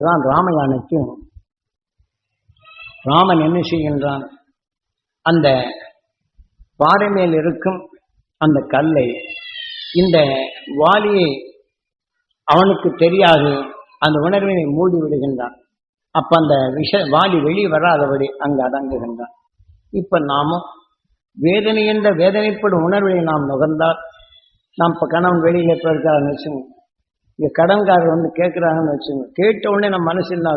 தான் ராமயானைக்கு ராமன் என்ன செய்கின்றான்? அந்த பாறை மேல் இருக்கும் அந்த கல்லை இந்த வாலியை அவனுக்கு தெரியாது. அந்த உணர்வினை மூடி விடுகின்றான். அப்ப அந்த விஷ வாலி வெளியே வராதபடி அங்கு அடங்குகின்றான். இப்ப நாமும் வேதனை என்ற வேதனைப்படும் உணர்வை நாம் நுகர்ந்தால் நாம் இப்ப கணவன் வெளியில போயிருக்காருன்னு வச்சுங்க இங்கே கடன்காரர் வந்து கேட்குறாங்கன்னு வச்சுங்க. கேட்ட உடனே நம்ம மனசு என்ன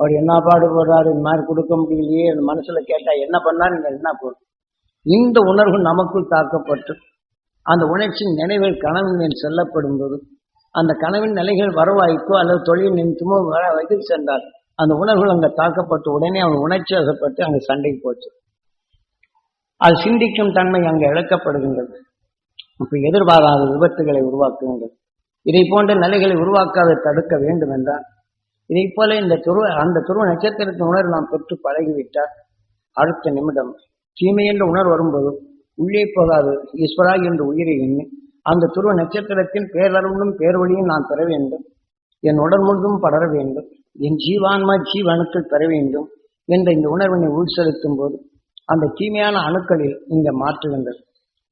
அவர் என்ன பாடுபடுறாரு இந்த மாதிரி கொடுக்க முடியலையே. அந்த மனசில் கேட்டால் என்ன பண்ணாரு என்ன போடும் இந்த உணர்வு நமக்குள் தாக்கப்பட்டு அந்த உணர்ச்சியின் நினைவில் கனவின் மேல் செல்லப்படும் போது அந்த கனவின் நிலைகள் வரவாய்க்கோ அல்லது தொழில் நிமித்தமோ வர வைத்து சென்றார் அந்த உணர்வுகள் அங்கே தாக்கப்பட்டு உடனே அவன் உணர்ச்சி வசப்பட்டு அங்கே சண்டைக்கு போச்சு. அது சிந்திக்கும் தன்மை அங்கே இழக்கப்படுகின்றது. இப்போ எதிர்பாராத விபத்துகளை உருவாக்குகின்றது இதை போன்ற நிலைகளை உருவாக்காத தடுக்க வேண்டும் என்றால் இதை போல இந்த துருவ அந்த துருவ நட்சத்திரத்தின் உணர்வு நாம் பெற்று பழகிவிட்டால் அடுத்த நிமிடம் தீமை என்ற உணர்வு வரும்போது உள்ளே போகாது ஈஸ்வரா என்று உயிரை எண்ணி அந்த துருவ நட்சத்திரத்தின் பேரருளும் பேர்வழியும் நான் பெற வேண்டும். என் உடல் முழுதும் படர வேண்டும். என் ஜீவான்மா ஜீவணுக்கள் பெற வேண்டும் என்ற இந்த உணர்வினை உள்செலுத்தும் போது அந்த தீமையான அணுக்களில் இங்கே மாற்றுகின்றது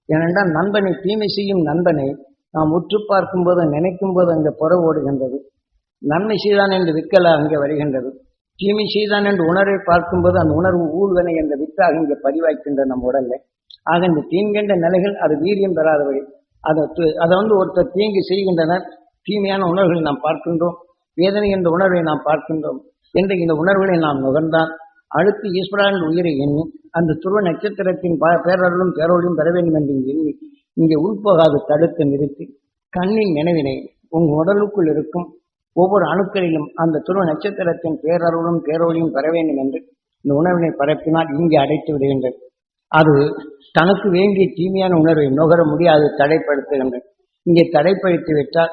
ஏனென்றால் நண்பனை தீமை செய்யும் நண்பனை நாம் உற்று பார்க்கும் போது நினைக்கும் போது அங்கே புற ஓடுகின்றது. நன்மை செய்தான் என்று விற்கல அங்கே வருகின்றது. தீமை செய்தான் என்று உணர்வை பார்க்கும்போது அந்த உணர்வு ஊழ்வனை என்ற வித்தாக இங்கே பதிவாய்க்கின்ற நம் உடல்ல. ஆக இந்த தீங்கின்ற நிலைகள் அது வீரியம் பெறாதவை அதை அதை வந்து ஒருத்தர் தீங்கு செய்கின்றனர். தீமையான உணர்வுகளை நாம் பார்க்கின்றோம். வேதனை என்ற உணர்வை நாம் பார்க்கின்றோம். என்ற இந்த உணர்வுகளை நாம் நுகர்ந்தால் அடுத்து ஈஸ்வரன் உயிரை எண்ணி அந்த துருவ நட்சத்திரத்தின் ப- பேரருளும் பேரொழியும் பெற வேண்டும் என்று எண்ணி இங்கே உள்போகாது தடுத்து நிறுத்தி கண்ணின் நினைவினை உங்க உடலுக்குள் இருக்கும் ஒவ்வொரு அணுக்களிலும் அந்த துருவ நட்சத்திரத்தின் பேரருளும் பேரொழியும் பெற வேண்டும் என்று இந்த உணர்வினை பரப்பினால் இங்கே அடைத்து விடுகின்றது அது தனக்கு வேண்டிய தீமையான உணர்வை நுகர முடியாது தடைப்படுத்துகின்றது இங்கே தடைப்படுத்தி விட்டால்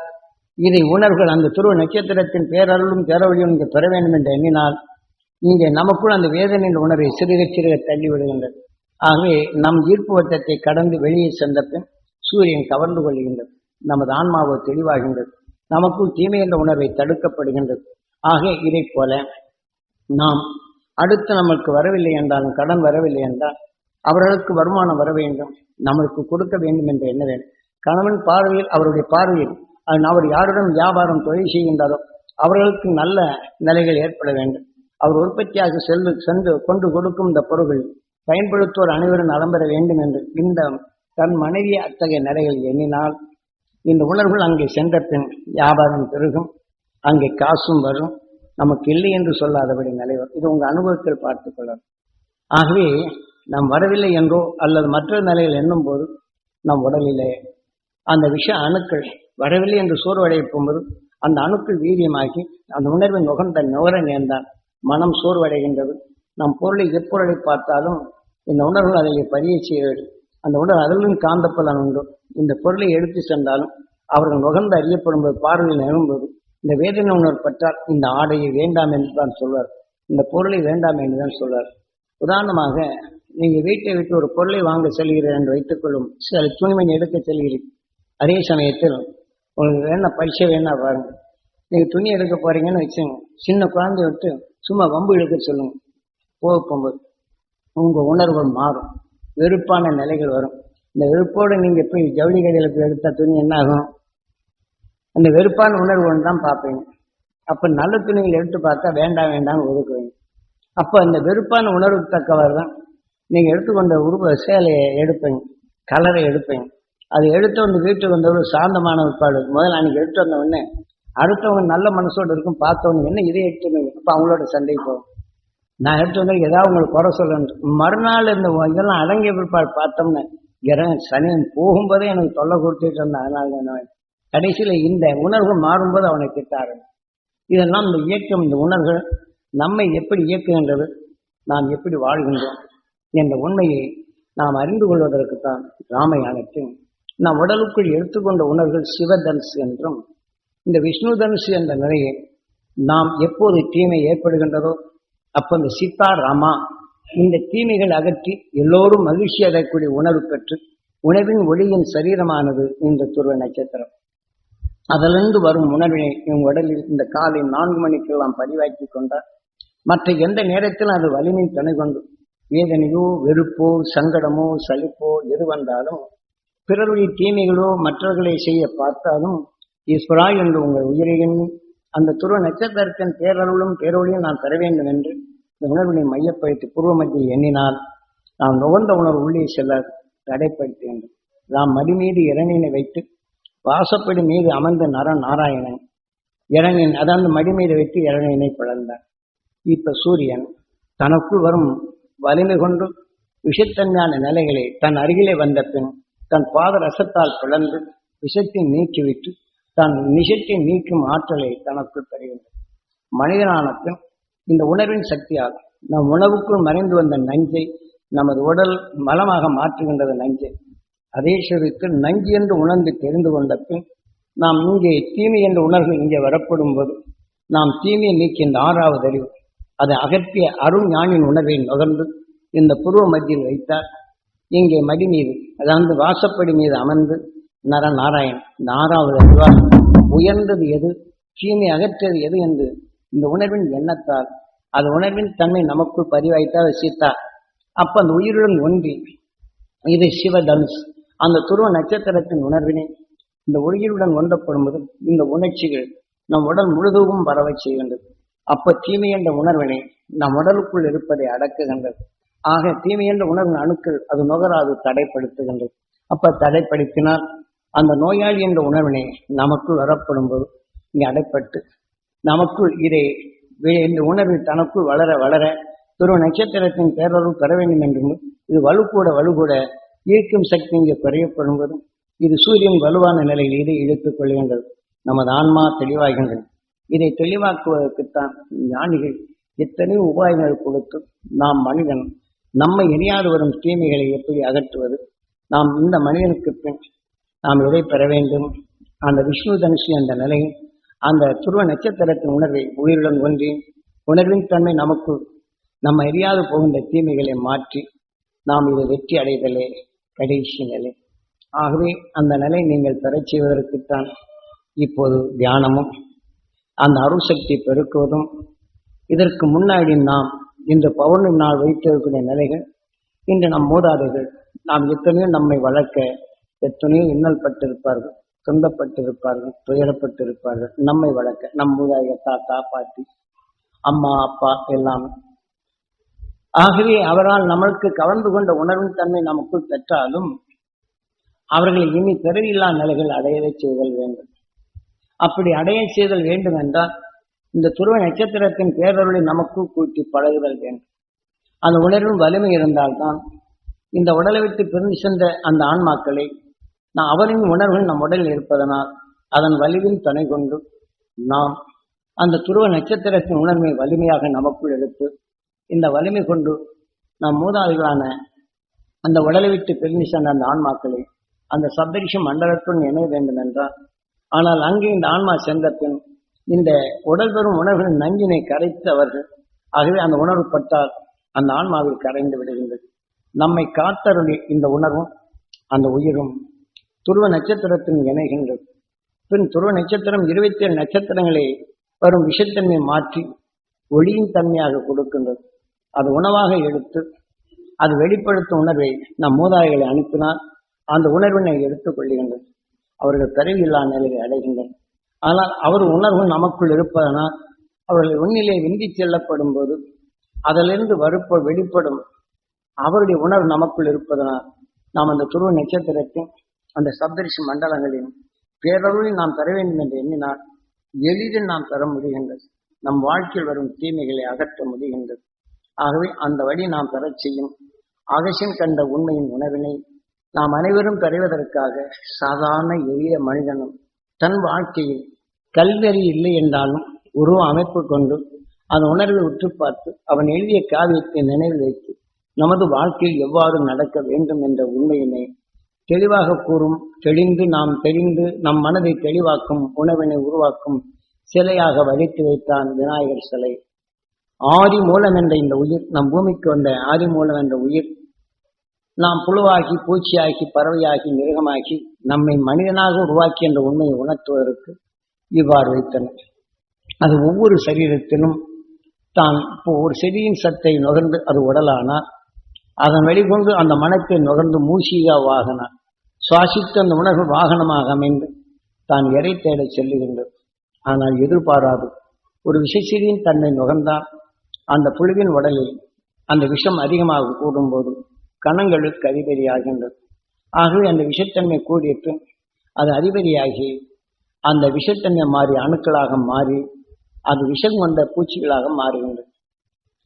இதை உணர்வுகள் அந்த துருவ நட்சத்திரத்தின் பேரருளும் பேரொழியும் இங்கே பெற வேண்டும் என்று எண்ணினால் இங்கே நமக்குள் அந்த வேதனையின் உணர்வை சிறுக சிறுக தள்ளி விடுகின்றது ஆகவே நம் ஈர்ப்பு வட்டத்தை கடந்து வெளியே சென்ற பின் சூரியன் கவர்ந்து கொள்கின்றது. நமது ஆன்மாவோ தெளிவாகின்றது. நமக்குள் தீமை என்ற உணர்வை தடுக்கப்படுகின்றது. ஆக இதை போல நாம் அடுத்து நமக்கு வரவில்லை என்றாலும் கடன் வரவில்லை என்றால் அவர்களுக்கு வருமானம் வர வேண்டும். நமக்கு கொடுக்க வேண்டும் என்று எண்ண வேண்டும். கணவன் பார்வையில் அவருடைய பார்வையில் அவர் யாருடன் வியாபாரம் தொழில் செய்கின்றாரோ அவர்களுக்கு நல்ல நிலைகள் ஏற்பட வேண்டும். அவர் உற்பத்தியாக செல்லு சென்று கொண்டு கொடுக்கும் இந்த பொருள்கள் பயன்படுத்துவோர் அனைவரும் நலம் பெற வேண்டும் என்று இந்த தன் மனைவி அத்தகைய நிலைகள் எண்ணினால் இந்த உணர்வுகள் அங்கே சென்ற பின் வியாபாரம் பெருகும் அங்கே காசும் வரும் நமக்கு இல்லை என்று சொல்லாதபடி நிலை வரும் இது உங்கள் அனுபவத்தில் பார்த்துக்கொள்ளும் ஆகவே நாம் வரவில்லை என்றோ அல்லது மற்ற நிலையில் எண்ணும் போது நம் உடலிலே அந்த விஷ அணுக்கள் வரவில்லை என்று சோர்வடைய போகும்போது அந்த அணுக்கள் வீரியமாகி அந்த உணர்வை நுகர்ந்த நுகர நேர்ந்தால் மனம் சோர்வடைகின்றது. நம் பொருளை எப்பொருளை பார்த்தாலும் இந்த உணர்வுகள் அதிலே பதிய செய்வது. அந்த உணர்வு அதிலும் காந்த பலன் உண்டு. இந்த பொருளை எடுத்து சென்றாலும் அவர்கள் நுகர்ந்து அறியப்படும்போது பார்வையில் நிகழும்போது இந்த வேதனை உணர்வு பற்றால் இந்த ஆடையை வேண்டாம் என்று தான் சொல்வார். இந்த பொருளை வேண்டாம் என்று தான் சொல்வார். உதாரணமாக நீங்கள் வீட்டை விட்டு ஒரு பொருளை வாங்க செல்கிறீர்கள் என்று வைத்துக்கொள்ளும் சில துணிமணி எடுக்க செல்கிறீர்கள். அதே சமயத்தில் உங்களுக்கு வேணா பரிசை வேணா பாருங்க நீங்கள் துணி எடுக்க போறீங்கன்னு வச்சுங்க சின்ன குழந்தைய விட்டு சும்மா வம்பு இழுக்க சொல்லுங்க. போகும்போது உங்கள் உணர்வுகள் மாறும். வெறுப்பான நிலைகள் வரும். இந்த வெறுப்போடு நீங்கள் போய் ஜவுளி கடையில் போய் எடுத்த துணி என்ன ஆகும் அந்த வெறுப்பான உணர்வு ஒன்று தான் பார்ப்பீங்க. அப்போ நல்ல துணிகள் எடுத்து பார்த்தா வேண்டாம் வேண்டாம்னு ஒதுக்குவீங்க. அப்போ அந்த வெறுப்பான உணர்வு தக்கவர் தான் நீங்கள் எடுத்துக்கொண்ட உருவ சேலையை எடுப்பீங்க. கலரை எடுப்பீங்க. அது எடுத்து வந்து வீட்டுக்கு வந்தவர் சாந்தமான உட்பாடு முதல்ல அன்னைக்கு எடுத்து வந்த உடனே அடுத்தவங்க நல்ல மனசோடு இருக்கும் பார்த்தவங்க என்ன இதை எடுத்து அப்போ அவங்களோட சண்டை போகும். நான் எடுத்து வந்தா ஏதாவது உங்களுக்கு குறை சொல்லணும். மறுநாள் இந்த இதெல்லாம் அடங்கிய பிற்பாடு பார்த்தோம்னு இறங்க சனியன் போகும்போதே எனக்கு தொல்லை கொடுத்துட்டு இருந்தேன். அதனால கடைசியில் இந்த உணர்வு மாறும்போது அவனை திட்ட இதெல்லாம் இந்த இயக்கம் இந்த உணர்வு நம்மை எப்படி இயக்குகின்றது நாம் எப்படி வாழ்கின்றோம் என்ற உண்மையை நாம் அறிந்து கொள்வதற்குத்தான் ராமயானத்தையும் நம் உடலுக்குள் எடுத்துக்கொண்ட உணர்வுகள் சிவதனுசு என்றும் இந்த விஷ்ணு தனுசு என்ற நிலையை நாம் எப்போது தீமை ஏற்படுகின்றதோ அப்போ இந்த சீதா ராமா இந்த தீமைகள் அகற்றி எல்லோரும் மகிழ்ச்சி அடையக்கூடிய உணர்வு பெற்று உணவின் ஒளியின் சரீரமானது இந்த துருவ நட்சத்திரம். அதிலிருந்து வரும் உணர்வினை உங்கள் உடலில் இந்த காலை நான்கு மணிக்கெல்லாம் பதிவாக்கி கொண்டால் மற்ற எந்த நேரத்திலும் அது வலிமை துணை கொண்டு வேதனையோ வெறுப்போ சங்கடமோ சலிப்போ எது வந்தாலும் பிறருடைய தீமைகளோ மற்றவர்களை செய்ய பார்த்தாலும் ஈஸ்வரா என்று உங்கள் உயிரையும் அந்த துருவ நட்சத்திரத்தின் பேரருளும் பேரொழியும் நான் பெற வேண்டும் என்று இந்த உணர்வினை மையப்படுத்தி பூர்வ மத்தியில் எண்ணினால் நாம் நுகர்ந்த உணர்வு உள்ளே செல்ல தடைப்படுத்த வேண்டும். நாம் மடி மீது இரணினை வைத்து வாசப்படி மீது அமர்ந்த நர நாராயணன் இரணின் அதாவது மடி மீது வைத்து இரணினை பிளந்தார். இப்ப சூரியன் தனக்குள் வரும் வலிமை கொண்டு விஷத்தன்மையான நிலைகளை தன் அருகிலே வந்த பின் தன் பாத ரசத்தால் பிளந்து விஷத்தை நீக்கிவிட்டு தன் நிஷத்தை நீக்கும் ஆற்றலை தனக்குள் பெறுகின்றது மனிதனான பின் இந்த உணர்வின் சக்தியால் நம் உணவுக்குள் மறைந்து வந்த நஞ்சை நமது உடல் மலமாக மாற்றுகின்றது நஞ்சை. அதே சிறுக்கு நஞ்சு என்று உணர்ந்து தெரிந்து கொண்ட பின் நாம் இங்கே தீமை என்ற உணர்வு இங்கே வரப்படும் போது நாம் தீமையை நீக்கி இந்த ஆறாவது அறிவு அதை அகற்றிய அருள் ஞானின் உணர்வை நுகர்ந்து இந்த புருவ மத்தியில் வைத்தார். இங்கே மடி மீது அதாவது வாசப்படி மீது அமர்ந்து நர நாராயண் இந்த ஆறாவது அறிவால் உயர்ந்தது எது? தீமை அகற்றது எது என்று. இந்த உணர்வின் எண்ணத்தால் அது உணர்வின் தன்மை நமக்குள் பதிவாய்த்தால் சீத்தா. அப்ப அந்த உயிருடன் ஒன்றி இது சிவதனுஷ் அந்த துருவ நட்சத்திரத்தின் உணர்வினை இந்த உயிருடன் ஒன்றப்படும்போது இந்த உணர்ச்சிகள் நம் உடல் முழுதும் பரவச் செய்கின்றது. அப்ப தீமை என்ற உணர்வினை நம் உடலுக்குள் இருப்பதை அடக்குகின்றது. ஆக தீமை என்ற உணர்வின் அணுக்கள் அது நுகராது தடைப்படுத்துகின்றது. அப்ப தடைப்படுத்தினால் அந்த நோயாளி என்ற உணர்வினை நமக்குள் வரப்படும் போது இங்கே அடைப்பட்டு நமக்குள் இதை இந்த உணர்வு தனக்குள் வளர வளர துருவ நட்சத்திரத்தின் பேரளவு பெற வேண்டும் என்றும் இது வலுக்கூட வலுக்கூட ஈர்க்கும் சக்தி இங்கே குறையப்படும் போதும் இது சூரியன் வலுவான நிலையில் இதை இழுத்துக் கொள்கின்றது நமது ஆன்மா தெளிவாகின்றது. இதை தெளிவாக்குவதற்குத்தான் ஞானிகள் எத்தனையோ உபாயங்கள் கொடுத்து நாம் மனிதன் நம்மை எரியாது வரும் தீமைகளை எப்படி அகற்றுவது? நாம் இந்த மனிதனுக்கு பின் நாம் எதை பெற வேண்டும்? அந்த விஷ்ணு தனுஷி அந்த நிலை அந்த துருவ நட்சத்திரத்தின் உணர்வை உயிருடன் ஒன்றி உணர்வின் தன்மை நமக்கு நம்ம எரியாது போகின்ற தீமைகளை மாற்றி நாம் இதை வெற்றி அடைதலே கடைசி நிலை. ஆகவே அந்த நிலை நீங்கள் பெறச் செய்வதற்குத்தான் இப்போது தியானமும் அந்த அருசக்தி பெருக்குவதும் இதற்கு முன்னாடி நாம் இந்த பௌர்ணமி நாள் வைத்திருக்கக்கூடிய நிலைகள் இன்று நம் மூதாதைகள் நாம் எத்தனையோ நம்மை வளர்க்க எத்தனையோ இன்னல் பட்டிருப்பார்கள் துன்பப்பட்டிருப்பார்கள் துயரப்பட்டிருப்பார்கள். நம்மை வளர்க்க நம் தாத்தா பாட்டி அம்மா அப்பா எல்லாம். ஆகவே அவரால் நம்மளுக்கு கவர்ந்து கொண்ட உணர்வின் தன்மை நமக்குள் பெற்றாலும் அவர்களை இனி பிறவில்லா நிலைகள் அடையவே செய்தல் வேண்டும். அப்படி அடைய செய்தல் வேண்டும் என்றால் இந்த துருவ நட்சத்திரத்தின் பேரருளை நமக்கு கூட்டி பழகுதல் வேண்டும். அந்த உணர்வின் வலிமை இருந்தால்தான் இந்த உடலை விட்டு பிரிந்து சென்ற அந்த ஆன்மாக்களை நான் அவரின் உணர்வுகள் நம் உடலில் இருப்பதனால் அதன் வலிவில் துணை கொண்டு நாம் அந்த துருவ நட்சத்திரத்தின் உணர்வை வலிமையாக நமக்குள் எடுத்து இந்த வலிமை கொண்டு நம் மூதாதிகளான அந்த உடலை விட்டு பிரிந்து சென்ற அந்த ஆன்மாக்களை அந்த சப்தரிஷ மண்டலத்துடன் இணைய வேண்டும் என்றால் ஆனால் அங்கே இந்த ஆன்மா சென்ற பின் இந்த உடல் பெறும் உணர்வின் நஞ்சினை கரைத்து அவர்கள் ஆகவே அந்த உணர்வு பட்டால் அந்த ஆன்மாவில் கரைந்து விடுகின்றது. நம்மை காத்தருளி இந்த உணர்வும் அந்த உயிரும் துருவ நட்சத்திரத்தின் இணைகின்றது பின் துருவ நட்சத்திரம் இருபத்தி ஏழு நட்சத்திரங்களை வரும் விஷத்தன்மை மாற்றி ஒளியின் தன்மையாக கொடுக்கின்றது. அது உணவாக எடுத்து அது வெளிப்படுத்தும் உணர்வை நம் மூதாதைகளை அனுப்பினால் அந்த உணர்வினை எடுத்துக் கொள்கின்றது. அவர்கள் பிறவில்லா நிலையை அடைகின்றனர். ஆனால் அவர் உணர்வு நமக்குள் இருப்பதனால் அவர்கள் உன்னிலே விந்தி செல்லப்படும் போது அதிலிருந்து வருப்ப வெளிப்படும் அவருடைய உணர்வு நமக்குள் இருப்பதனால் நாம் அந்த துருவ நட்சத்திரத்தின் அந்த சப்தரிஷி மண்டலங்களின் பேரருளில் நாம் பெற வேண்டும் என்று எண்ணினால் எளிதில் நாம் பெற முடிகின்றது. நம் வாழ்க்கையில் வரும் தீமைகளை அகற்ற முடிகின்றது. ஆகவே அந்த வழி நாம் பெறச் செய்யும். அகசியம் கண்ட உண்மையின் உணர்வினை நாம் அனைவரும் பெறுவதற்காக சாதாரண எளிய மனிதனும் தன் வாழ்க்கையில் கல்வெறி இல்லை என்றாலும் உருவ அமைப்பு கொண்டு அந்த உணர்வை உற்று பார்த்து அவன் எழுதிய காவியத்தை நினைவில் வைத்து நமது வாழ்க்கையில் எவ்வாறு நடக்க வேண்டும் என்ற உண்மையினை தெளிவாக கூறும் தெளிந்து நாம் தெளிந்து நம் மனதை தெளிவாக்கும் உணவினை உருவாக்கும் சிலையாக வடித்து வைத்தான் விநாயகர் சிலை. ஆதி மூலம் என்ற இந்த உயிர் நம் பூமிக்கு வந்த ஆதி மூலம் என்ற உயிர் நாம் புழுவாகி பூச்சியாகி பறவையாகி மிருகமாகி நம்மை மனிதனாக உருவாக்கி என்ற உண்மையை உணர்த்துவதற்கு இவ்வாறு வைத்தனர். அது ஒவ்வொரு சரீரத்திலும் தான் இப்போ ஒரு செடியின் சத்தை நுகர்ந்து அது உடலானால் அதன் வெளிக்கொண்டு அந்த மனத்தை நுகர்ந்து மூஷிகா வாகனம். சுவாசித்து அந்த உணர்வு வாகனமாக அமைந்து தான் எரை தேடச் செல்லுகின்றது ஆனால் எதிர்பாராது. ஒரு விஷசிறியின் தன்னை நுகர்ந்தால் அந்த புழுவின் உடலில் அந்த விஷம் அதிகமாக கூடும்போது கணங்களுக்கு அதிபதியாகின்றது ஆகவே அந்த விஷத்தன்மை கூடிட்டு அது அதிபதியாகி அந்த விஷத்தன்மை மாறி அணுக்களாக மாறி அது விஷம் கொண்ட பூச்சிகளாக மாறுகின்றது.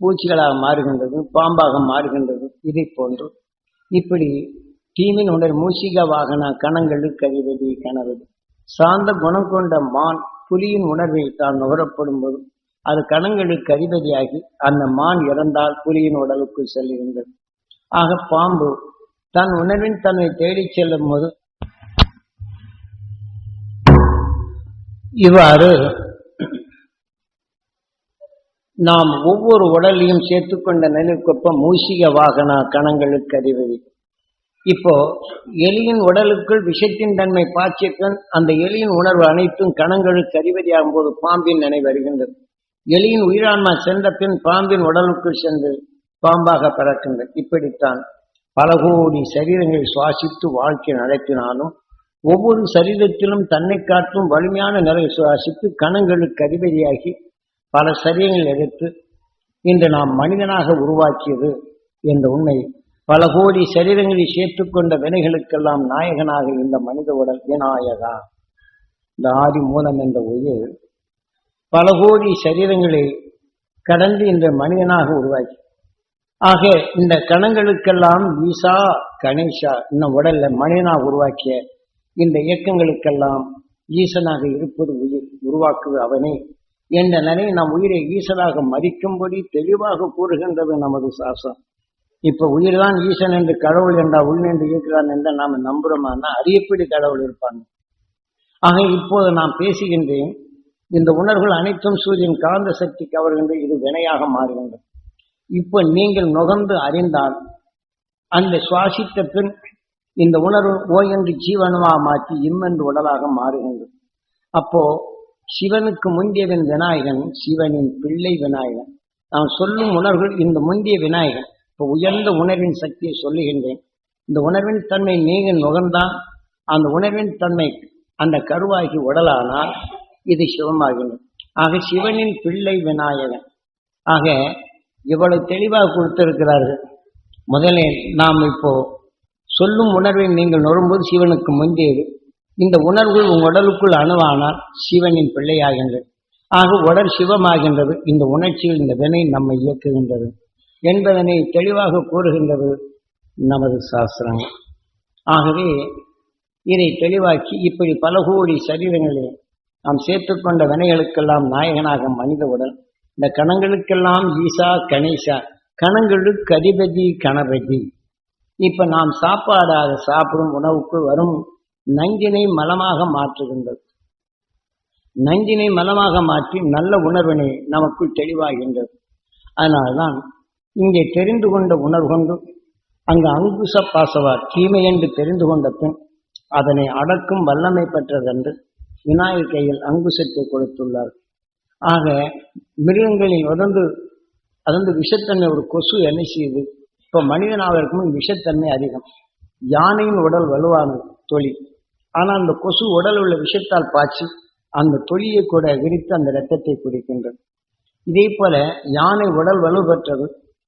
பூச்சிகளாக மாறுகின்றது பாம்பாக மாறுகின்றது இதை போன்று இப்படி தீமின் உணர் மூசிக வாகன கணங்களுக்கு அதிபதி கணவதி சார்ந்த குணம் கொண்ட மான் புலியின் உணர்வில் தான் நுகரப்படும் போது அது கணங்களுக்கு அதிபதியாகி அந்த மான் இறந்தால் புலியின் உடலுக்குள் செல்லுகின்றது. ஆக பாம்பு தன் உணர்வின் தன்னை தேடிச் செல்லும் போது இவ்வாறு நாம் ஒவ்வொரு உடலையும் சேர்த்துக்கொண்ட நிலைக்கொப்ப மூசிக வாகன கணங்களுக்கு அறிவது இப்போ எலியின் உடலுக்குள் விஷத்தின் தன்மை பாய்ச்சியபின் அந்த எலியின் உணர்வு அனைத்தும் கணங்களுக்கு அறிவதியாகும் போது பாம்பின் நினைவு வருகின்றது. எலியின் உயிரான்மா சென்ற பின் பாம்பின் உடலுக்குள் சென்று பாம்பாக பிறக்கின்றது. இப்படித்தான் பல கோடி சரீரங்களை சுவாசித்து வாழ்க்கை நடத்தினாலும் ஒவ்வொரு சரீரத்திலும் தன்னை காட்டும் வலிமையான நிலை சுவாசித்து கணங்களுக்கு அதிபதியாகி பல சரியங்கள் எடுத்து இன்று நாம் மனிதனாக உருவாக்கியது என்ற உண்மை. பல கோடி சரீரங்களை சேர்த்துக்கொண்ட வினைகளுக்கெல்லாம் நாயகனாக இந்த மனித உடல் விநாயகா. இந்த ஆதி மூலம் என்ற உயிர் பல கோடி சரீரங்களை கடந்து இந்த மனிதனாக உருவாக்கி. ஆக இந்த கணங்களுக்கெல்லாம் ஈசா கணேஷா இந்த உடல்ல மனிதனாக உருவாக்கிய இந்த இயக்கங்களுக்கெல்லாம் ஈசனாக இருப்பது உயிர் உருவாக்குவது அவனே. என்ற நிலை நம் உயிரை ஈசனாக மதிக்கும்படி தெளிவாக கூறுகின்றது நமது சாசம் இப்ப உயிர்தான் ஈசன் என்று கடவுள் என்றா உள் என்று இருக்கிறான் என்று நாம் நம்புறோமானா அது எப்படி கடவுள் இருப்பாங்க ஆக இப்போது நான் பேசுகின்றேன் இந்த உணர்வுகள் அனைத்தும் சூரியன் காந்த சக்தி கவர்கின்ற இது வினையாக மாறுகின்றது இப்போ நீங்கள் நுகர்ந்து அறிந்தால் அந்த சுவாசித்த பின் இந்த உணர்வு ஓ என்று ஜீவனமாக மாற்றி இம்மென்று உடலாக மாறுகின்றது. அப்போ சிவனுக்கு முந்தியவன் விநாயகன் சிவனின் பிள்ளை விநாயகன். நாம் சொல்லும் உணர்வுகள் இந்த முந்திய விநாயகன். இப்போ உயர்ந்த உணர்வின் சக்தியை சொல்லுகின்றேன். இந்த உணர்வின் தன்மை நீங்கள் நுகர்ந்தால் அந்த உணர்வின் தன்மை அந்த கருவாகி உடலானால் இது சிவமாகின்றது. ஆக சிவனின் பிள்ளை விநாயகன். ஆக இவ்வளவு தெளிவாக கொடுத்திருக்கிறார்கள். முதலில் நாம் இப்போ சொல்லும் உணர்வை நீங்கள் நுகரும்போது சிவனுக்கு முந்தியது. இந்த உணர்வுகள் உங்கள் உடலுக்குள் அணுவானால் சிவனின் பிள்ளையாகின்றது. ஆக உடல் சிவமாகின்றது. இந்த உணர்ச்சியில் இந்த வினை நம்மை இயக்குகின்றது. என்பதனை தெளிவாக கூறுகின்றது நமது சாஸ்திரங்கள். ஆகவே இதை தெளிவாக்கி இப்படி பல கோடி சரீரங்களில் நாம் சேர்த்துக்கொண்ட வினைகளுக்கெல்லாம் நாயகனாக மனித உடல். இந்த கணங்களுக்கெல்லாம் ஈசா கணேசா கணங்களுக்கு அதிபதி கணபதி. இப்ப நாம் சாப்பாடாக சாப்பிடும் உணவுக்கு வரும் நஞ்சினை மலமாக மாற்றுகின்றது. நஞ்சினை மலமாக மாற்றி நல்ல உணர்வினை நமக்குள் தெளிவாகின்றது. அதனால்தான் இங்கே தெரிந்து கொண்ட உணர்வு கொண்டு அங்கு அங்குச பாசவார் தீமை என்று தெரிந்து கொண்ட பின் அதனை அடக்கும் வல்லமை பெற்றதென்று விநாயகர் கையில் அங்குசத்தை கொடுத்துள்ளார். ஆக மிருகங்களில் உதந்து அதந்து விஷத்தன்மை ஒரு கொசு என்ன செய்யுது? இப்போ இப்ப மனிதனாவதற்கும் விஷத்தன்மை அதிகம். யானையின் உடல் வலுவானது தொழில். ஆனால் அந்த கொசு உடல் உள்ள விஷத்தால் பாய்ச்சி அந்த தொழியை கூட விரித்து அந்த இரத்தத்தை குடிக்கின்றது. இதே போல யானை உடல் வலு பெற்றது.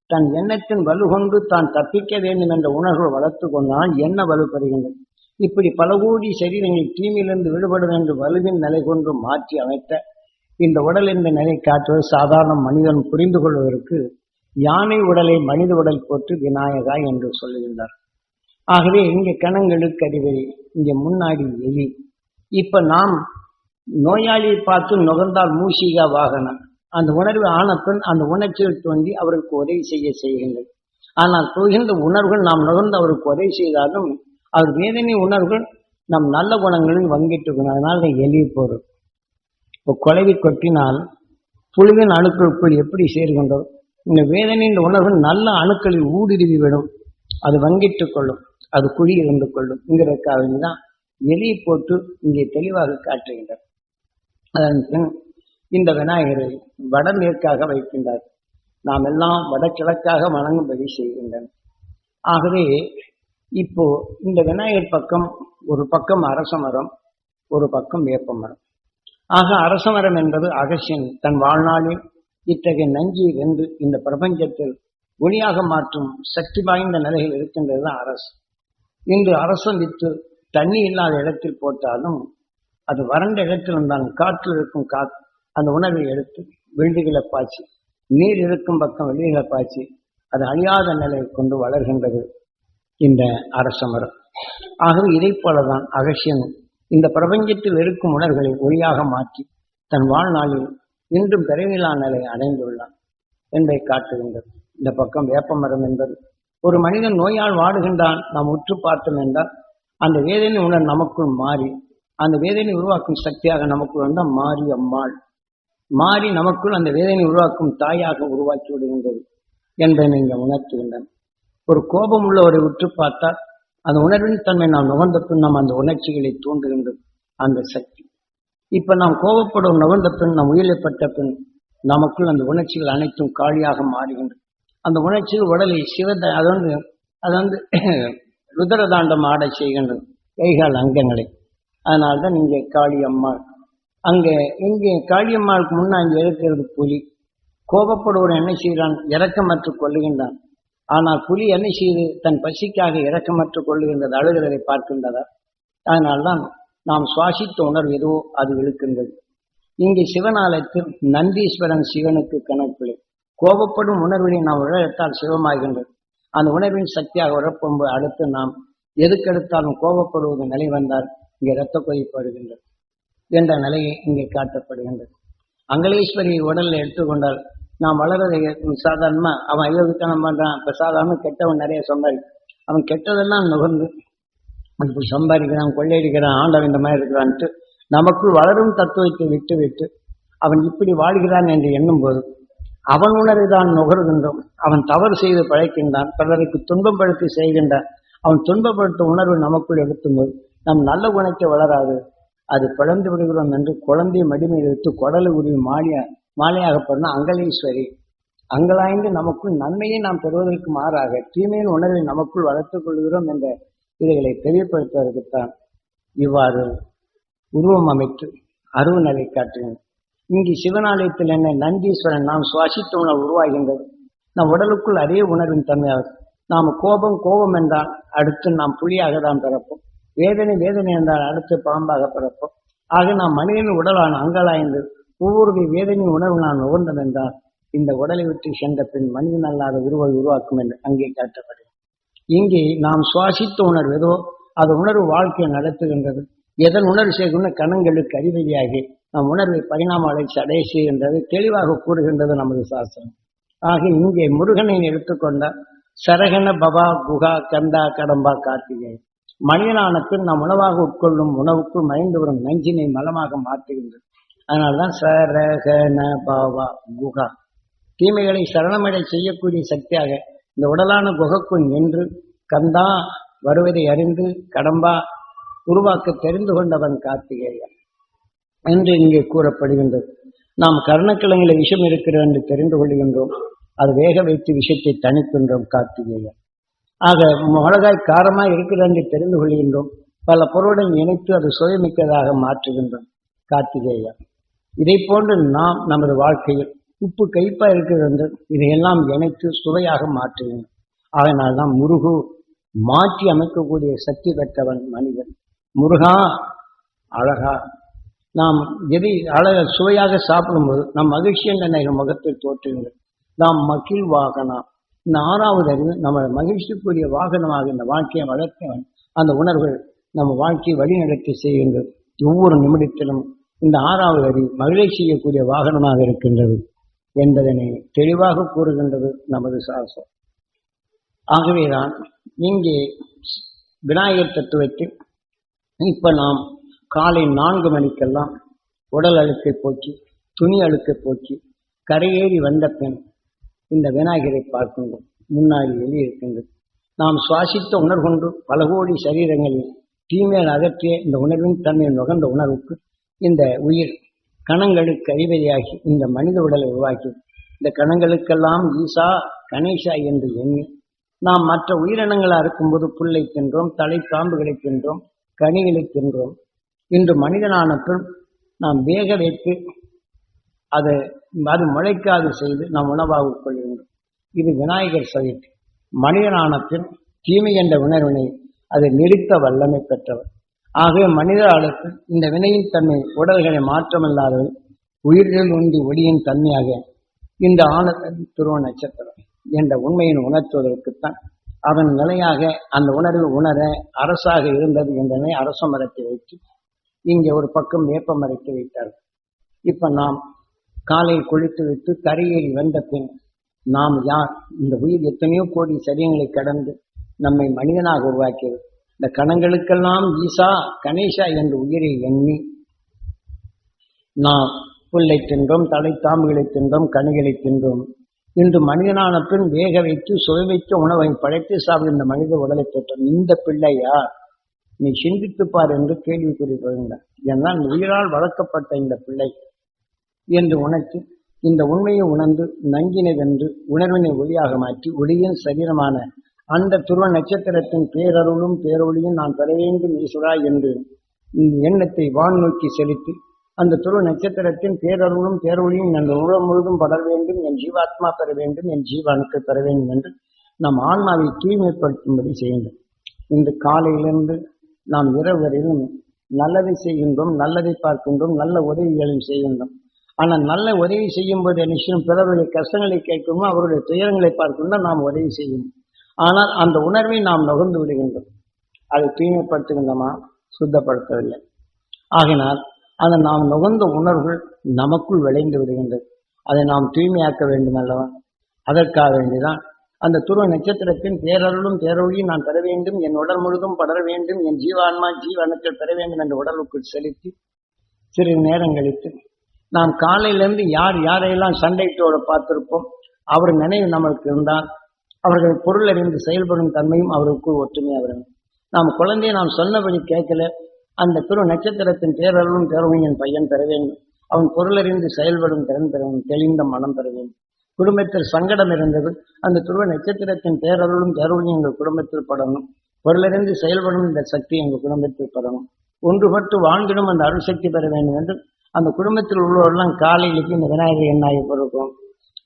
தன் எண்ணத்தின் வலு கொண்டு தான் தப்பிக்க வேண்டும் என்ற உணர்வு வளர்த்து கொண்டால் என்ன வலு பெறுகின்றது? இப்படி பல கோடி சரீரங்கள் தீமையிலிருந்து விடுபடும் என்று வலுவின் நிலை கொண்டு மாற்றி அமைத்த இந்த உடல் என்ற நிலை காட்டுவது சாதாரண மனிதன் புரிந்து கொள்வதற்கு யானை உடலை மனித உடல் போட்டு விநாயகா என்று சொல்லுகின்றார். ஆகவே இங்கே கணங்களுக்கு அறிவறி இங்கே முன்னாடி எலி. இப்ப நாம் நோயாளியை பார்த்து நுகர்ந்தால் மூஷிகா வாகனம். அந்த உணர்வு ஆன பின் அந்த உணர்ச்சியில் தோன்றி அவருக்கு உதவி செய்ய செய்கின்றது ஆனால் தொகுந்த உணர்வுகள் நாம் நுகர்ந்து அவருக்கு உதவி செய்தாலும் அவர் வேதனை உணர்வுகள் நம் நல்ல குணங்களில் வங்கிட்டு அதனால எலி போறது இப்போ குழவி கொட்டினால் புழுவின் அணுக்களுக்குள் எப்படி சேர்கின்றோம் இந்த வேதனையின் உணர்வு நல்ல அணுக்களில் ஊடுருவி விடும் அது வங்கிட்டு கொள்ளும். அது குழி இருந்து கொள்ளும். இங்கிறதுக்காக தான் எலி போட்டு இங்கே தெளிவாக காட்டுகின்றார் அதன் பின் இந்த விநாயகரை வடமேற்காக வைக்கின்றார். நாம் எல்லாம் வடகிழக்காக வணங்கும்படி செய்கின்றனர். ஆகவே இப்போ இந்த விநாயகர் பக்கம் ஒரு பக்கம் அரச மரம் ஒரு பக்கம் வேப்ப மரம். ஆக அரச மரம் என்பது அகசியன் தன் வாழ்நாளில் இத்தகைய நஞ்சியை வென்று இந்த பிரபஞ்சத்தில் ஒளியாக மாற்றும் சக்தி வாய்ந்த நிலையில் இருக்கின்றது தான் அரசு. இன்று அரசன் வித்து தண்ணி இல்லாத இடத்தில் போட்டாலும் அது வறண்ட இடத்தில் இருந்தாலும் காற்றில் இருக்கும் கா அந்த உணவை எடுத்து விழுதுகளை பாய்ச்சி நீர் இருக்கும் பக்கம் வெளியில பாய்ச்சி அது அழியாத நிலையை கொண்டு வளர்கின்றது இந்த அரச மரம். ஆகவே இதை போலதான் அகசியம் இந்த பிரபஞ்சத்தில் இருக்கும் உணர்களை ஒளியாக மாற்றி தன் வாழ்நாளில் இன்றும் பிறவிலா நிலை அடைந்துள்ளான் என்பதை காட்டுகின்றது. இந்த பக்கம் வேப்ப மரம் என்பது ஒரு மனிதன் நோயால் வாடுகின்றான் நாம் உற்று பார்த்தோம் என்றால் அந்த வேதனை உணர் நமக்குள் மாறி அந்த வேதனை உருவாக்கும் சக்தியாக நமக்குள் வந்தால் மாறி அம்மாள். மாறி நமக்குள் அந்த வேதனை உருவாக்கும் தாயாக உருவாக்கி விடுகின்றது என்பதை நீங்கள் உணர்த்துகின்றன ஒரு கோபம் உள்ளவரை உற்று பார்த்தால் அந்த உணர்வின் தன்மை நாம் நுகர்ந்த பின் நாம் அந்த உணர்ச்சிகளை தூண்டுகின்றது அந்த சக்தி. இப்ப நாம் கோபப்படும் நுகர்ந்த பின் நம் உயிரிழப்பட்ட பின் நமக்குள் அந்த உணர்ச்சிகள் அனைத்தும் காலியாக மாறுகின்றது. அந்த உணர்ச்சியில் உடலை சிவத்தை அது வந்து அது வந்து ருதரதாண்டம் ஆட செய்கின்றது கைகால் அங்கங்களை. அதனால்தான் இங்கே காளியம்மாள். அங்கே இங்கே காளியம்மாளுக்கு முன்னே இங்கே இருக்கிறது புலி. கோபப்படுவர் என்ன செய்கிறான்? இறக்கமற்று கொள்ளுகின்றான். ஆனால் புலி என்ன செய்து தன் பசிக்காக இறக்கமற்று கொள்ளுகின்றது அழுகிறதை பார்க்கின்றதா? அதனால்தான் நாம் சுவாசித்த உணர்வு எதுவோ அது இழுக்கின்றது. இங்கே சிவனாலயத்தில் நந்தீஸ்வரன் சிவனுக்கு கணக்கில்லை கோபப்படும் உணர்வினை நாம் உலகத்தால் சிவமாகின்றது. அந்த உணர்வின் சக்தியாக உறப்பும்போது அடுத்து நாம் எதுக்கெடுத்தாலும் கோபப்படுவது நிலை வந்தால் இங்கே இரத்த கொதிப்படுகின்றது என்ற நிலையை இங்கே காட்டப்படுகின்றது. அங்கலேஸ்வரி உடலில் எடுத்துக்கொண்டால் நாம் வளர்றதை சாதாரணமா அவன் ஐயோவித்தனம் பண்றான் இப்ப சாதாரண கெட்டவன் நிறைய சம்பாதி அவன் கெட்டதெல்லாம் நுகர்ந்து இப்படி சம்பாதிக்கிறான் கொள்ளையடிக்கிறான் ஆண்டவன் இந்த மாதிரி இருக்கிறான்ட்டு நமக்குள் வளரும் தத்துவத்தை விட்டு விட்டு அவன் இப்படி வாழ்கிறான் என்று எண்ணும் போது அவன் உணர்வுதான் நுகர்கின்றோம் அவன் தவறு செய்து பழைக்கின்றான். பிறருக்கு துன்பப்படுத்தி செய்கின்றான். அவன் துன்பப்படுத்தும் உணர்வு நமக்குள் எடுத்தும்போது நம் நல்ல குணத்தை வளராது. அது பிளந்து விடுகிறோம் என்று குழந்தை மடிமை எடுத்து குடலு உருவி மாலையா மாலையாகப்படணும் அங்கலீஸ்வரி. அங்கலாய்ந்து நமக்குள் நன்மையை நாம் பெறுவதற்கு மாறாக தீமையின் உணர்வை நமக்குள் வளர்த்துக் கொள்கிறோம் என்ற இதைகளை தெளிவுபடுத்துவதற்குத்தான் இவ்வாறு உருவம் அமைத்து அருவு நிலை காட்டுகிறேன் இங்கு சிவனாலயத்தில் என்ன? நந்தீஸ்வரன். நாம் சுவாசித்த உணவு உருவாகின்றது. நம் உடலுக்குள் அதே உணர்வின் தன்மையாகும் நாம் கோபம் கோபம் என்றால் அடுத்து நாம் புலியாக தான் பிறப்போம். வேதனை வேதனை என்றால் அடுத்து பாம்பாக பிறப்போம். ஆக நாம் மனிதனின் உடலான அங்கலாய்ந்து ஒவ்வொரு வேதனை உணர்வு நான் நுகர்ந்தது என்றால் இந்த உடலை விட்டு சென்ற பின் மனிதன் அல்லாத உருவை உருவாக்கும் என்று அங்கே காட்டப்படுகிறது. இங்கே நாம் சுவாசித்த உணர்வு ஏதோ அது உணர்வு வாழ்க்கையை நடத்துகின்றது. எதன் உணர்வு செய்கின்ற கணங்களுக்கு அறிவதியாகி நம் உணர்வை பரிணாம அடைச்சி அடைய செய்கின்றது தெளிவாக கூறுகின்றது நமது சாஸ்திரம். ஆக இங்கே முருகனை எடுத்துக்கொண்டால் சரகண பபா குகா கந்தா கடம்பா கார்த்திகை. மனிதனானத்தில் நாம் உணவாக உட்கொள்ளும் உணவுக்கு மயந்து வரும் நஞ்சினை மலமாக மாற்றுகின்றது. அதனால்தான் சரகன பவா குகா. தீமைகளை சரணமடை செய்யக்கூடிய சக்தியாக இந்த உடலான குகைக்குள் நின்று கந்தா வருவதை அறிந்து கடம்பா உருவாக்க தெரிந்து கொண்டவன் கார்த்திகேயன். என்று இங்கே கூறப்படுகின்றது. நாம் கர்ணக்கிழங்கில விஷம் இருக்கிறது என்று தெரிந்து கொள்கின்றோம். அது வேக வைத்து விஷத்தை தணிக்கின்றோம் கார்த்திகேயன். ஆக மிளகாய் காரமாக இருக்கிறது என்று தெரிந்து கொள்கின்றோம். பல பொருளுடன் இணைத்து அது சுயமிக்கதாக மாற்றுகின்றோம் கார்த்திகேயன். இதை போன்று நாம் நமது வாழ்க்கையில் உப்பு கைப்பா இருக்கிறது என்று இதையெல்லாம் இணைத்து சுவையாக மாற்றுகின்றோம். அதனால் தான் முருகு மாற்றி அமைக்கக்கூடிய சக்தி பெற்றவன் மனிதன். முருகா அழகா நாம் எதை அழக சுவையாக சாப்பிடும்போது நம் மகிழ்ச்சி என்ற நிகழ் முகத்தில் தோற்றுகிறது நாம் மகிழ் வாகனம். இந்த ஆறாவது அறிவு நம்ம மகிழ்ச்சிக்குரிய வாகனமாக இந்த வாழ்க்கையை வளர்த்தவன் அந்த உணர்வுகள் நம்ம வாழ்க்கையை வழிநடத்தி செய்யுங்கள். ஒவ்வொரு நிமிடத்திலும் இந்த ஆறாவது அறிவு மகிழை செய்யக்கூடிய வாகனமாக இருக்கின்றது என்பதனை தெளிவாக கூறுகின்றது நமது சாசம். ஆகவேதான் இங்கே விநாயகர் தத்துவத்தில் இப்போ நாம் காலை நான்கு மணிக்கெல்லாம் உடல் அழுக்கை போக்கி துணி அழுக்கை போக்கி கரையேறி வந்த பின் இந்த விநாயகரை பார்க்கின்றோம் முன்னாடி வெளியே இருக்கின்றது நாம் சுவாசித்த உணர்கொண்டு பல கோடி சரீரங்களில் தீமையால் அகற்றிய இந்த உணர்வின் தன்மை நுகர்ந்த உணர்வுக்கு இந்த உயிர் கணங்களுக்கு அதிபதியாகி இந்த மனித உடலை உருவாக்கி இந்த கணங்களுக்கெல்லாம் ஈசா கணேசா என்று எண்ணி நாம் மற்ற உயிரினங்களாக இருக்கும்போது புல்லை தின்றோம் தலை காம்புகளை தின்றோம் கனிகளை தின்றோம் இன்று மனிதனான பின் நாம் வேக வைத்து அதை அது முளைக்காது செய்து நாம் உணவாக உட்கொள்கின்றோம் இது விநாயகர் சதுர்த்தி. மனிதனான பின் தீமை என்ற உணர்வினை அதை நிறுத்த வல்லமை பெற்றவர். ஆகவே மனித ஆளுக்கு இந்த வினையின் தன்மை உடல்களை மாற்றமில்லாதவர் உயிர்கள் உண்டி ஒளியின் தன்மையாக இந்த ஆன துருவ நட்சத்திரம் என்ற உண்மையின் உணர்த்துவதற்குத்தான் அதன் நிலையாக அந்த உணர்வு உணர அரசாக இருந்தது என்றனை அரச மரத்தை வைத்து இங்கே ஒரு பக்கம் வேப்பம் அரைத்து வைத்தார்கள் இப்ப நாம் காலையில் குளித்து விட்டு கரையேறி வந்த பின் நாம் யார்? இந்த உயிர் எத்தனையோ கோடி சரியங்களை கடந்து நம்மை மனிதனாக உருவாக்கியது இந்த கணங்களுக்கெல்லாம் ஈசா கணேஷா என்ற உயிரை எண்ணி நாம் புல்லை தின்றோம் தலை தாம்புகளை தின்றோம் கனிகளை தின்றோம். இன்று மனிதனான பின் வேக வைத்து சுவை வைத்து உணவை படைத்து இந்த மனித உடலை பெற்றோம் இந்த பிள்ளையா நீ சிந்தித்துப்பார் என்று கேள்விக்குறி கொள்கின்றார் என்னால் உயிரால் வளர்க்கப்பட்ட இந்த பிள்ளை என்று உணர்த்தி இந்த உண்மையை உணர்ந்து நங்கினை வென்று உணர்வினை ஒளியாக மாற்றி ஒளியின் சரீரமான அந்த துருவ நட்சத்திரத்தின் பேரருளும் பேரொளியும் நான் பெற வேண்டும் ஈஸ்வரா என்று எண்ணத்தை வான் நோக்கி செலுத்தி அந்த துருவ நட்சத்திரத்தின் பேரருளும் பேரொளியும் என் உலகம் முழுதும் படர வேண்டும் என் ஜீவாத்மா பெற வேண்டும் என் ஜீவானுக்கு பெற வேண்டும் என்று நம் ஆன்மாவை தூய்மைப்படுத்தும்படி செய்யுங்கள். இன்று காலையிலிருந்து நாம் இரவு வரையிலும் நல்லதை செய்கின்றோம் நல்லதை பார்க்கின்றோம் நல்ல உதவிகளையும் செய்கின்றோம். ஆனால் நல்ல உதவி செய்யும் போது என்ன செய்யும் பிறருடைய கஷ்டங்களை கேட்கணும் அவருடைய துயரங்களை பார்க்கணும் நாம் உதவி செய்யணும். ஆனால் அந்த உணர்வை நாம் நுகர்ந்து விடுகின்றோம். அதை தூய்மைப்படுத்துகின்றோமா சுத்தப்படுத்தவில்லை. ஆகினால் அந்த நாம் நுகர்ந்த உணர்வுகள் நமக்குள் விளைந்து விடுகின்றது. அதை நாம் தூய்மையாக்க வேண்டும் அல்லவா அதற்காக வேண்டிதான் அந்த துருவ நட்சத்திரத்தின் பேரருளும் பேரொழியும் நான் பெற வேண்டும் என் உடல் முழுதும் படர வேண்டும் என் ஜீவான்மா ஜீவனத்தில் பெற வேண்டும் என்ற உடலுக்குள் செலுத்தி சிறிது நேரம் கழித்து நாம் காலையிலிருந்து யார் யாரையெல்லாம் சண்டைத்தோடு பார்த்திருப்போம் அவர் நினைவு நம்மளுக்கு இருந்தால் அவர்கள் பொருள் அறிந்து செயல்படும் தன்மையும் அவருக்குள் ஒற்றுமையாக வரும் நாம் குழந்தையை நாம் சொன்னபடி கேட்கல அந்த துருவ நட்சத்திரத்தின் பேரருளும் பேரவும் என் பையன் பெற வேண்டும். அவன் பொருளறிந்து செயல்படும் திறன் பெற வேண்டும் தெளிந்த மனம் பெற வேண்டும். குடும்பத்தில் சங்கடம் இருந்தது. அந்த துருவ நட்சத்திரத்தின் பேரருளும் பேரொழியும் எங்கள் குடும்பத்தில் படணும். பொருளறிந்து செயல்படும் இந்த சக்தி எங்கள் குடும்பத்தில் படணும். ஒன்றுபட்டு வாழ்ந்திடும் அந்த அருள் சக்தி பெற வேண்டும் என்று அந்த குடும்பத்தில் உள்ளவரெல்லாம் காலையிலேக்கு இந்த விநாயகர் எண்ணாகி பிறக்கும்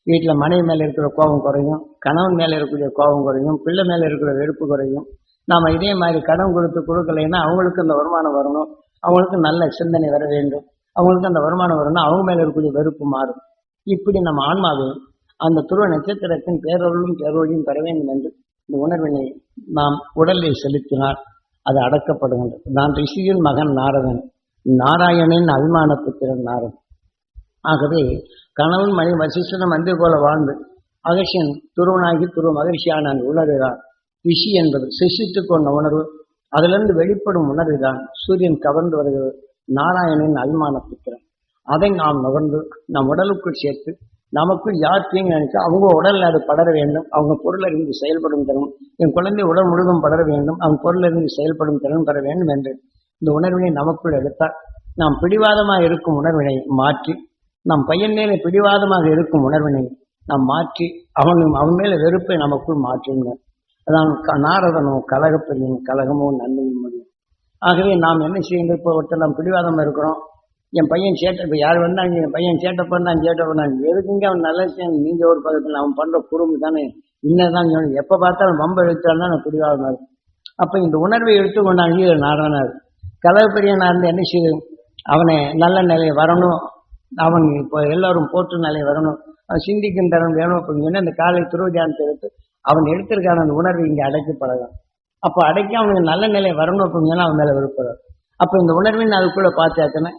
வீட்டில் மனைவி மேலே இருக்கிற கோபம் குறையும் கணவன் மேலே இருக்கக்கூடிய கோபம் குறையும் பிள்ளை மேலே இருக்கிற வெறுப்பு குறையும். நாம் இதே மாதிரி கடன் கொடுத்து கொடுக்கலைன்னா அவங்களுக்கு அந்த வருமானம் வரணும். அவங்களுக்கு நல்ல சிந்தனை வர வேண்டும். அவங்களுக்கு அந்த வருமானம் வரணும். அவங்க மேலே இருக்கக்கூடிய வெறுப்பு மாறும். இப்படி நம்ம ஆன்மாவை அந்த துருவ நட்சத்திரத்தின் பேரொருளும் பேரொழியும் பெற வேண்டும் என்று இந்த உணர்வினை நாம் உடலில் செலுத்தினால் அது அடக்கப்படுகின்றது. நான் ரிஷியின் மகன் நாரதன் நாராயணன் அபிமான புத்திரன் நாரதன். ஆகவே கணவன் மணி வசிஷ்டன் மந்திர போல வாழ்ந்து அகசியன் துருவனாகி துருவ மகிழ்ச்சியான உணர்வுதான் ரிஷி என்பது சிஷித்துக் கொண்ட உணர்வு. அதிலிருந்து வெளிப்படும் உணர்வுதான் சூரியன் கவர்ந்து வருகிறது. நாராயணன் அபிமான புத்திரன் அதை நாம் நுகர்ந்து நம் உடலுக்குள் சேர்த்து நமக்கு யார் தீங்கு நினைச்சா அவங்க உடல்ல அது படர வேண்டும். அவங்க பொருள் இருந்து செயல்படும் திறன் என் குழந்தை உடல் முழுதும் படர வேண்டும். அவன் பொருள் இருந்து செயல்படும் திறன் பெற வேண்டும் என்று இந்த உணர்வினை நமக்குள் எடுத்தால் நாம் பிடிவாதமாக இருக்கும் உணர்வினை மாற்றி நம் பையன் மேலே பிடிவாதமாக இருக்கும் உணர்வினை நாம் மாற்றி அவன் அவன் மேல வெறுப்பை நமக்குள் மாற்றினர் அதான் க- நாரதனோ கலகப்பெரியும் கலகமோ நன்மையும் முடியும் ஆகவே நாம் என்ன செய்யணும் இப்போ ஒருத்தர் நாம் பிடிவாதமாக இருக்கிறோம். என் பையன் சேட்டை இப்போ யார் வந்தாங்க? என் பையன் சேட்டை பண்ணான் சேட்டை பண்ணாங்க எதுக்குங்க அவன் நல்ல நீங்கள் ஒரு பக்கத்தில் அவன் பண்ணுற குறும்பு தானே? இன்னதான் சொல்லணும் எப்போ பார்த்தாலும் வம்ப எழுத்தாலும் தான் பிடிவாதமா அப்போ இந்த உணர்வை எடுத்துக்கொண்டாங்க இது நாராயணர். கலகப்பெரியனா இருந்து என்ன செய்யுது அவனை நல்ல நிலையை வரணும். அவன் இப்போ எல்லோரும் போற்று நிலையை வரணும். அவன் சிந்திக்கும் தரம் வேணும் அப்படின்னு அந்த காலை துருவஜானத்தை எடுத்து அவன் எடுத்திருக்கான அந்த உணர்வை இங்கே அடக்கி பழகும் அப்போ அடைக்க அவனுக்கு நல்ல நிலை வரணும் அப்படின்னு அவன் மேலே விருப்பம் அப்போ இந்த உணர்வின் அதுக்குள்ளே பார்த்தாச்சுன்னா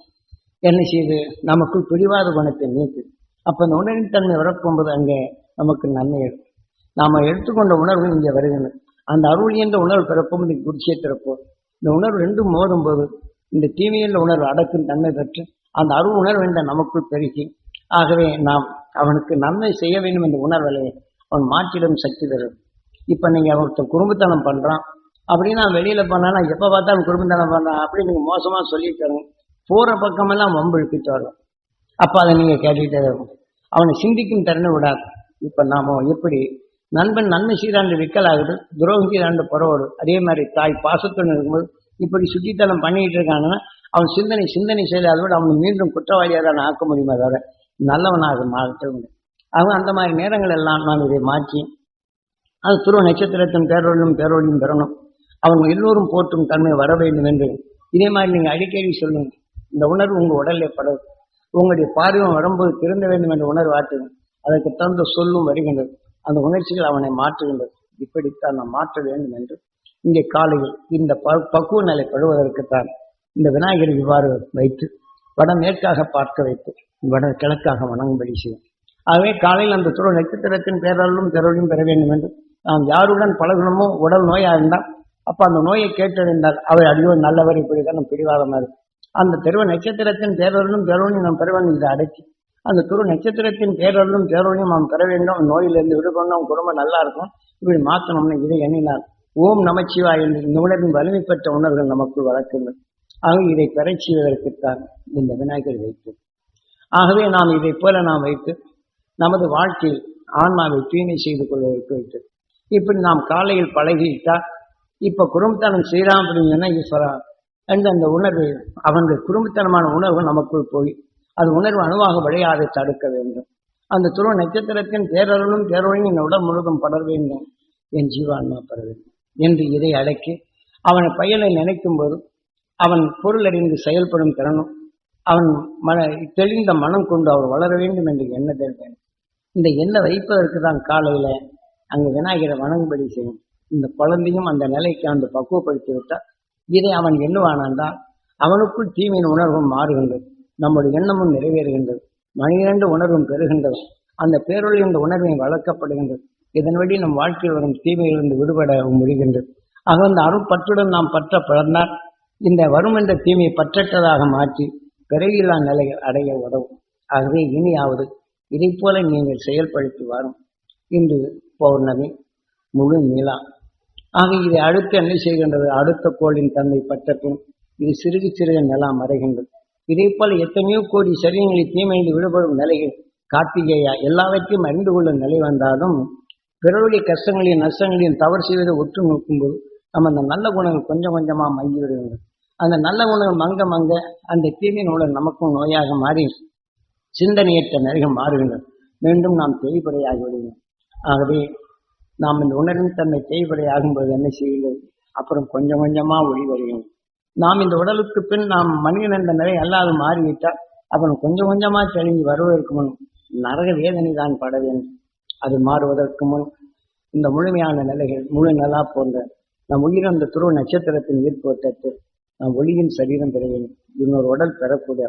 என்ன செய்யுது நமக்குள் பிடிவாத குணத்தை நீக்குது அப்போ இந்த உணர்வின் தன்மை வரப்போகும்போது அங்கே நமக்கு நன்மை இருக்கும் நாம் எடுத்துக்கொண்ட உணர்வு இங்கே வருகிறது. அந்த அருள் என்ற உணர்வு பிறப்போம் இந்த குடிசை திறப்போம் இந்த உணர்வு ரெண்டும் மோதும் போது இந்த தீமையுள்ள உணர்வு அடக்கும் தன்மை பெற்று அந்த அருள் உணர்வு என்ற நமக்குள் பெருகி ஆகவே நாம் அவனுக்கு நன்மை செய்ய வேண்டும் என்ற உணர்வலை அவன் மாற்றிடும் சக்தி பெறும். இப்போ நீங்கள் ஒருத்தன் குறும்புத்தனம் பண்ணுறான் அப்படின்னு நான் வெளியில் போனா நான் எப்போ பார்த்தாலும் குடும்பத்தனம் பண்ணுறான் அப்படின்னு நீங்கள் மோசமாக மோசமா சொல்லிட்டு போற பக்கமெல்லாம் வம்பு இழுத்துட்டு வரும் அப்ப அதை நீங்க கேட்டுக்கிட்டே இருக்கும். அவனை சிந்திக்கும் திறனை விடாது. இப்ப நாம எப்படி நண்பன் நன்மை சீராண்டு விக்கலாகுது துரோகம் சீராண்டு புறவோடு அதே மாதிரி தாய் பாசத்துடன் இருக்கும்போது இப்படி சுற்றித்தலம் பண்ணிட்டு இருக்காங்கன்னா அவன் சிந்தனை சிந்தனை செய்து அதோடு அவனை மீண்டும் குற்றவாளியாக தான் ஆக்க முடியுமே தவிர நல்லவனாக மாற்ற முடியும் அவன் அந்த மாதிரி நேரங்கள் எல்லாம் நான் இதை மாற்றி அது துருவ நட்சத்திரத்தின் பேரொழியும் பேரொழியும் பெறணும். அவங்க எல்லோரும் போற்றும் தன்மை வர வேண்டும் என்று. இதே மாதிரி நீங்க அடிக்கடி சொல்லுங்க. இந்த உணர்வு உங்கள் உடலில் படகு உங்களுடைய பார்வையும் வரும்போது திருந்த வேண்டும் என்ற உணர்வு ஆற்றுங்க அதற்கு தகுந்த சொல்லும் வருகின்றது. அந்த உணர்ச்சிகள் அவனை மாற்றுகின்றது. இப்படித்தான் நாம் மாற்ற வேண்டும் என்று இங்கே காலையில் இந்த ப- பக்குவ நிலை படுவதற்குத்தான் இந்த விநாயகரை இவ்வாறு வைத்து வடமேற்காக பார்க்க வைத்து வட கிழக்காக வணங்கும்படி செய்யும். ஆகவே காலையில் அந்த துறை நட்சத்திரத்தின் பேரலும் திரளும் பெற வேண்டும் என்று நாம் யாருடன் பழகணுமோ உடல் நோயாக இருந்தால் அப்போ அந்த நோயை கேட்டறிந்தால் அவர் அடியோ நல்லவர் இப்படிதான் தான் பிடிவாதமாக இருக்கும் அந்த தெருவ நட்சத்திரத்தின் பேரருளும் பெறவனையும் நாம் பெற வேண்டும் இதை அடைச்சி அந்த துரு நட்சத்திரத்தின் பேரருளும் பேரவனையும் நாம் பெற வேண்டும். நோயிலிருந்து விடுபடணும் குடும்பம் நல்லா இருக்கும். இப்படி மாற்றணும்னு இதை எண்ணினார். ஓம் நமச்சிவாய் என்று இந்த உணர்வின் வலிமை பெற்ற உணர்வுகள் நமக்கு வளர்க்கின்றன. ஆக இதை பெறச் செய்வதற்குத்தான் இந்த விநாயகர் வைத்து. ஆகவே நாம் இதை போல நாம் வைத்து நமது வாழ்க்கையில் ஆன்மாவை தூய்மை செய்து கொள்வதற்கு வைத்து. இப்படி நாம் காலையில் பழகிவிட்டால் இப்ப குடும்பத்தனம் செய்யலாம் அப்படின்னு சொன்னா ஈஸ்வரா என்ற அந்த உணர்வு அவனுடைய குடும்பத்தனமான உணர்வு நமக்குள் போய் அது உணர்வு அணுவாக விளையாதை தடுக்க வேண்டும். அந்த துருவ நட்சத்திரத்தின் பேரருளும் பேரொழியும் என் உடல் முழுதும் படர வேண்டும். என் ஜீவான்மா பெற வேண்டும் என்று இதை அடக்கி அவனை பயனை நினைக்கும் போது அவன் பொருள் அறிந்து செயல்படும் திறனும் அவன் மன தெளிந்த மனம் கொண்டு அவர் வளர வேண்டும் என்று எண்ணத்தில் வேண்டும் இந்த எண்ணெய் வைப்பதற்கு தான் காலையில் அங்கு விநாயகரை வணங்கும்படி செய்யும். இந்த குழந்தையும் அந்த நிலைக்கு அந்த பக்குவப்படுத்தி விட்டால் இதை அவன் எண்ணுவானான்தான் அவனுக்குள் தீமையின் உணர்வும் மாறுகின்றது. நம்முடைய எண்ணமும் நிறைவேறுகின்றது. மனிதண்டு உணர்வும் பெறுகின்றது. அந்த பேரொழி என்ற உணர்வை வளர்க்கப்படுகின்றது. இதன் வழி நம் வாழ்க்கையில் வரும் தீமையிலிருந்து விடுபட முடிகின்றது. ஆக அந்த அருட்பற்றுடன் நாம் பற்ற பிறந்தால் இந்த வரும் என்ற தீமையை பற்றற்றதாக மாற்றி பிறவியில்லா நிலையை அடைய உதவும். ஆகவே இனியாவது இதைப் போல நீங்கள் செயல்படுத்தி வரும். இன்று பௌர்ணமி முழு நிலா. ஆக இதை அடுத்து என்ன செய்கின்றது? அடுத்த கோளின் தன்மை பட்ட பின் இது சிறுகு சிறுக நிலம் மறைகின்றது. இதே போல எத்தனையோ கோடி சரீரங்களை தீமைந்து விடுபடும் நிலைகள் கார்த்திகேயா எல்லாவற்றையும் அறிந்து கொள்ளும் நிலை வந்தாலும் பிறருடைய கஷ்டங்களையும் நஷ்டங்களையும் தவறு செய்வதை ஒற்று நோக்கும்போது நம்ம அந்த நல்ல குணங்கள் கொஞ்சம் கொஞ்சமாக மங்கி விடுகின்றது. அந்த நல்ல குணங்கள் மங்க மங்க அந்த தீமை நூலர் நமக்கும் நோயாக மாறி சிந்தனையற்ற நிறைய மாறுகின்றன. மீண்டும் நாம் தேய்படையாகி விடுவோம் ஆகவே நாம் இந்த உணர்வின் தன்மை தேய்படையாகும்போது என்ன செய்யுங்கள்? அப்புறம் கொஞ்சம் கொஞ்சமாக ஒளி வருகிறது. நாம் இந்த உடலுக்கு பின் நாம் மனிதன் என்ற நிலை அல்லாது மாறிவிட்டால் அப்புறம் கொஞ்சம் கொஞ்சமாக தெளிஞ்சு வருவதற்கு முன் நரக வேதனை தான் பட வேண்டும். அது மாறுவதற்கு முன் இந்த முழுமையான நிலைகள் முழு நிலா போன்ற நம் உயிர் அந்த துருவ நட்சத்திரத்தின் ஈர்ப்பு வட்டத்தில் நம் ஒளியின் சரீரம் பெற வேண்டும். இன்னொரு உடல் பெறக்கூடிய